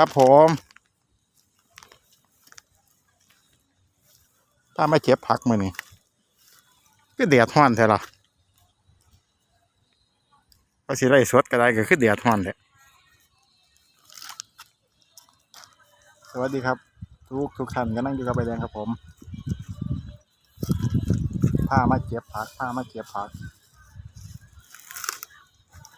ครับผมถ้าไม่เจ็บพักมือนี่ก็เดียดห้อนแท้ละก็สิไล่สดก็ได้ก็คือเดียดห้อนแท้สวัสดีครับ ทุกทุกท่านก็นั่งอยู่กับใบแดงครับผมผ้ามาเก็บผักผ้ามาเก็บผัก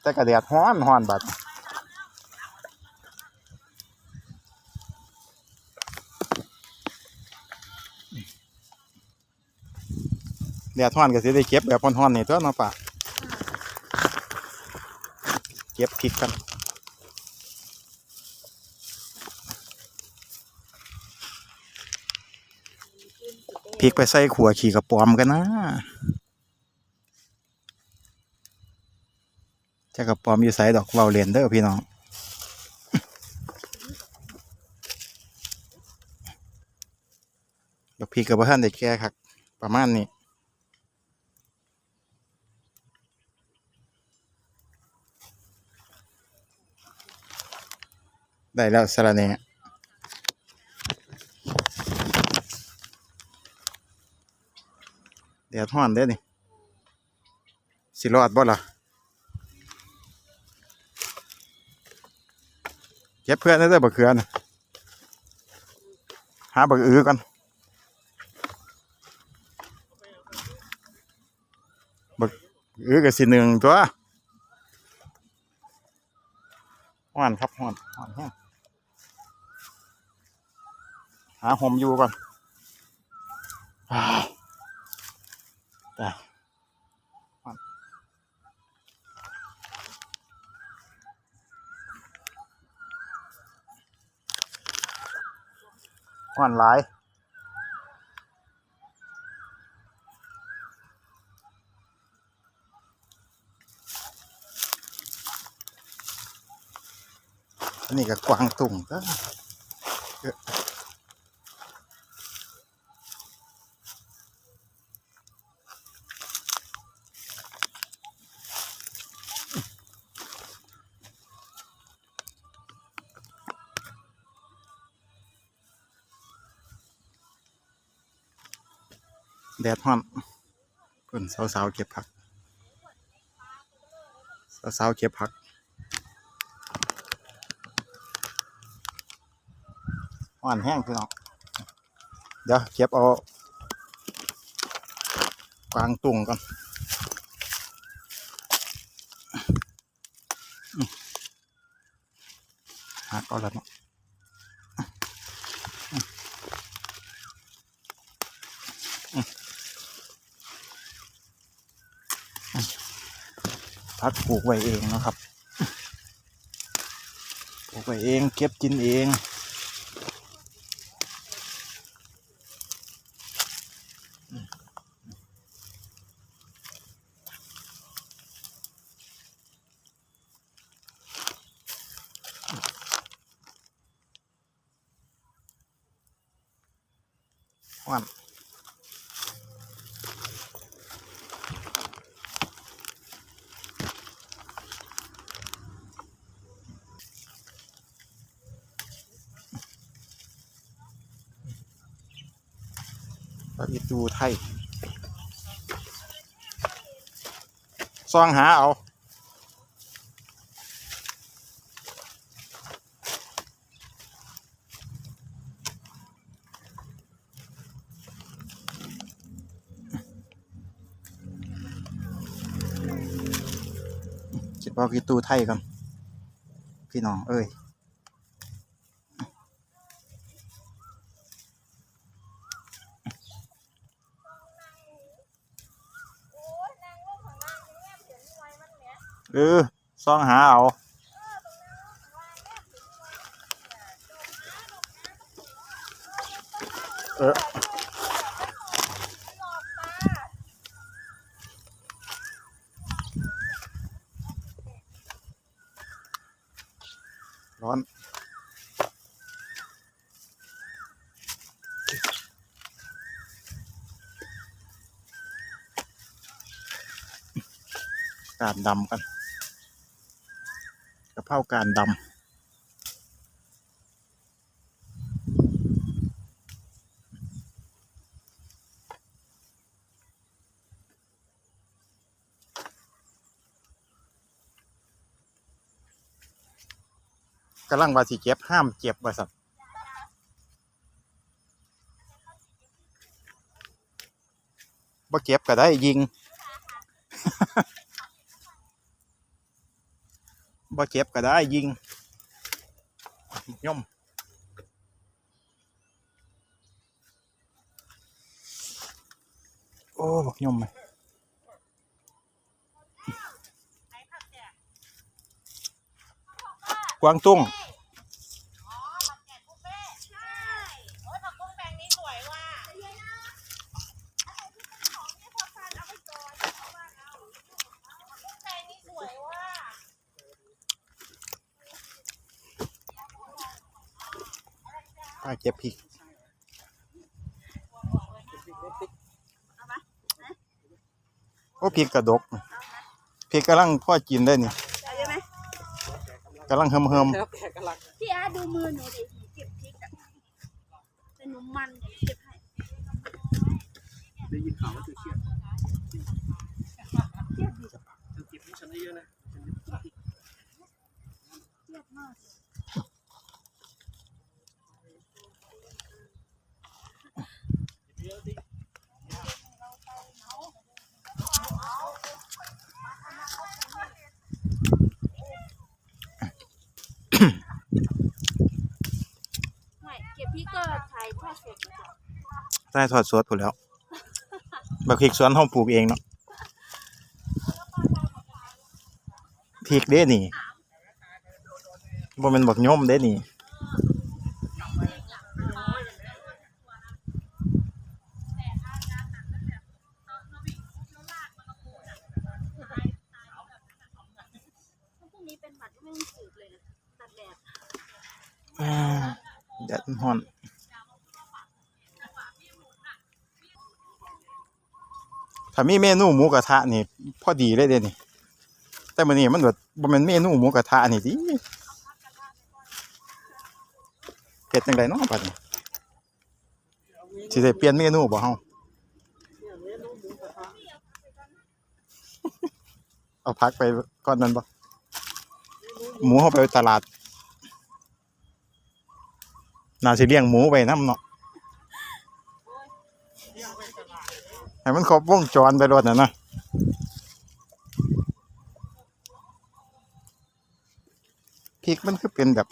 แต่กระเดียดห้อนห้อนบัด แดดฮ้อนก็สิได้เก็บแบบฮ้อนๆนี่ตัวเนาะป่ะเก็บพริกกันพริกไปใส่ขัวขี่กระป๋อมกันนะจะกระป๋อมอยู่ใส่ดอกเบาเลียนเด้อพี่น้องดอกพริกกับท่านได้แก่ครับประมาณนี้ ได้แล้วสระเนเดี๋ยวท่อนเด้อนี่สิรอดบ่ล่ะเก็บเพื่อนได้อบักเขือนะหาบักอือก่อนบักอือกับสิหนึ่งตัวห้อนครับห้อนห้อนแห้ง หาหมอยู่ก่อนอ้าวแต่มันมันหลายอันนี้ก็กวางตุ่งก็ แดดฮ้อนเพิ่อนสาวๆเก็บผัก สาวๆเก็บผักฮ้อนแห้งพี่น้องเดี๋ยวเก็บเอากวางตุ่งก่อนหักเอาแล้วเนาะ พักปลูกไว้เองนะครับปลูกไว้เอง เก็บกินเอง เราอีดูไทยซองหาเอาคิดว่าคือตู้ไทยก่อนพี่น้องเอ้ย เออซองหาเอาเออร้อนการดำกันะเพราการดำกำลังว่าสิเจ็บห้ามเจ็บว่าสัตว์บ่เจ็บก็ได้ยิง บ่เจ็บก็ได้ยิงย่อมโอ้บักย่อมไหมกวางตุ้ง อ๋อผักแกะบุฟเฟ่ต์ใช่โอ้ยผักบุ้งแปลงนี้สวยว่ะอะไรที่เป็นของที่พอทานเอาไปก่อนเอาบ้านเอาผักบุ้งแปลงนี้สวยว่ะ ป้า เจ็บพริกโอ้พริกกระดกพริกกำลังพ่อกินได้นี่เอาใช่ไหมกำลังเฮิมเฮิมพี่อาร์ตดูมือหนูดิหนูเก็บพริกอะเป็นหนูมันเดี๋ยวเก็บให้ได้ยินข่าวว่าเธอเครียดเครียดดิเธอเก็บให้ฉันได้เยอะนะ เครียดมาก เยอะดิ ไม่เก็บพริกก็ใช้ทอดสดนะจ๊ะๆได้ทอดสดผู้นแหล้วบักพริกสวนห้องปลูกเองเนาะพริกเด้นี่บ่แม่นบักย่อมเด้นี่พรุ่งนี้เป็นหวัดก็ไม่มีสูตรเลยนะตัดแดดอ่าแดดมันร้อน ถ้ามีเมนูหมูกระทะนี่พอดีเลยเด้นี่ แต่มื้อนี้มันแบบม่นเมนูหมูกระทะนี่ติเฮ็ดจังไดเนาะบัดนี้สิได้เปลี่ยนเมนูบ่เฮาเอาพักไปก่อนนั้นบ่หมูเฮาไปตลาด น่าสิเลี้ยงหมูไว้ำเนาะ ให้มันครบวงจรไปรถนะนะพริกมันคือเป็นแบบ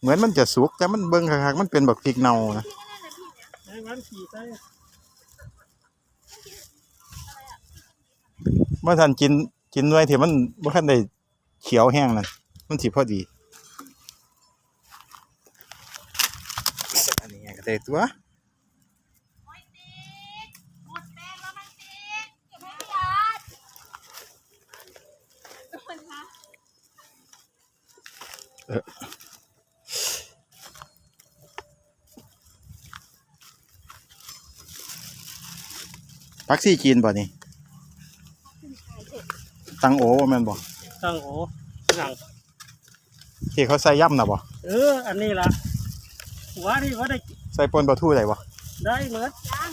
เหมือนมันจะสุกแต่มันเบิ่งคักๆมันเป็นแบบพริกเน่านะไอ้วันขี่ใส่เมื่อท่านกินกินด้วยที่มันบ่ทันได้เขียวแห้งนั่นมันสิพอดีอันนี้ไงก็ได้ตัว โอ้ยติดหมดแป้งแล้วมันติดเก็บให้พี่อาร์ตโดนนะ พักซี่จีนบ่นี่ ตังโอว่าแม่นบ่ตั้งโอ้หนังที่เขาใส่ย่ำน่ะบ่เออ อันนี้ล่ะหัวนี่ว่าได้ ใส่ปนปลาทูได้บ่ได้เหมือนยัง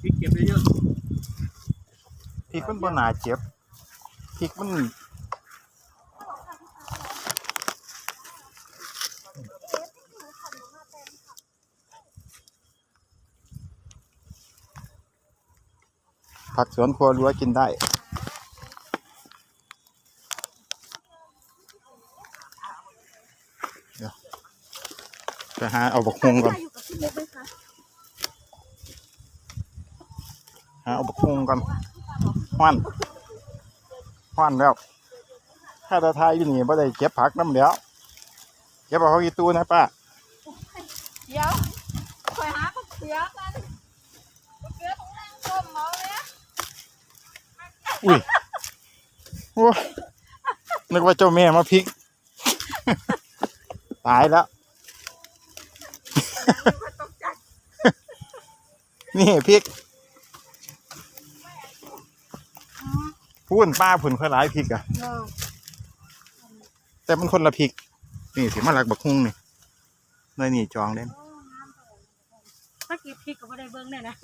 พริกเก็บได้เยอะ พริ กมันบ่น่าเจ็บพริกมันผักสวนครัวรั้วกินได้เดี๋ยวไปหาเอาบักฮวงก่อนหมคะหาเอาบักฮวงก่อน ฮ้อนฮ้อนแล้วถ้าตาทายอยู่นี่บ่ได้เก็บผักน้ำแล้วเก็บเอาเขาอีตู้นะป้าเดี๋ยวคอยหาก็เสือกันก็เสือของนางส้มเมาเลยนะอุ้ยโอ้ยนึกว่าเจ้าแม่มาพริก ตายแล้ว นี่พริก พูนป้าผุนค่อยหลายพริกอะเออแต่มันคนละพริก นี่สิมาลักบักฮุงนี่หน่วยนี่จองเล่นถ้าเก็บพริกก็ไม่ได้เบิ้งเนี่ยนะ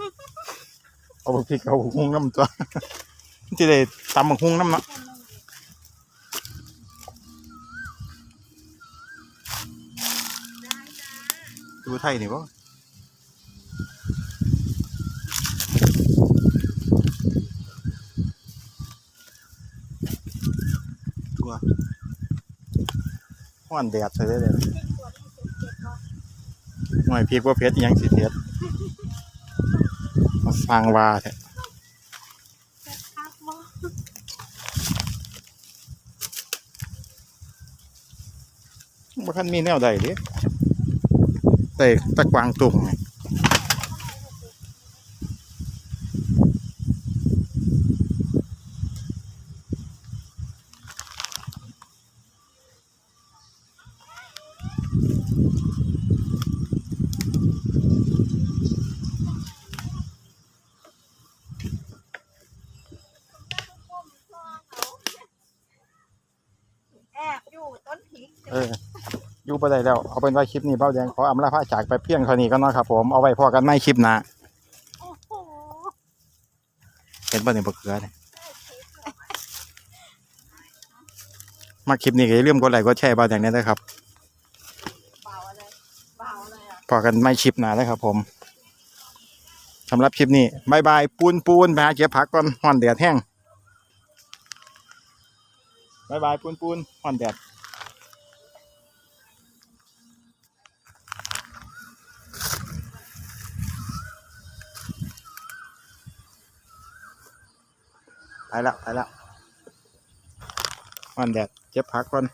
เอาบักพริกเอาบักฮุ้งน้ำตัวที่ได้ตำบักฮุ้งน้ำเนาะดูไทยนี่บ่ ห้อนแดดใส่ได้เลยหน่อยพริกว่าเพชรยังสิเพชรมาสร้างว่าแท้ครับว่าบ่คันมีแนวใดเด้แต่ตะกวางตุ่มไง แอบอยู่ต้นพริก เออ อยู่บ่ได้แล้วเอาเป็นว่าคลิปนี้เบ้าแดงขออำลาพระจากไปเพียงเท่านี้ก็นาะครับผมเอาไว้พอกันในคลิปหน้าโอ้โหเห็นบ่เนี่ยบ่เกลือเนี่ยมาคลิปนี้ก็อย่าลืมกดไลค์กดแชร์เบ้าแดงเนี่ยนะครับพอกันไม่คลิปหน้านะครับผมสำหรับคลิปนี้บายบายปูนปูนไปหาเก็บผักก่อนห่อนแดดแห้งบายบายปูนปูนห่อนแดด ไปแล้วไปแล้วห่อนแดดเจ็บพักก่อน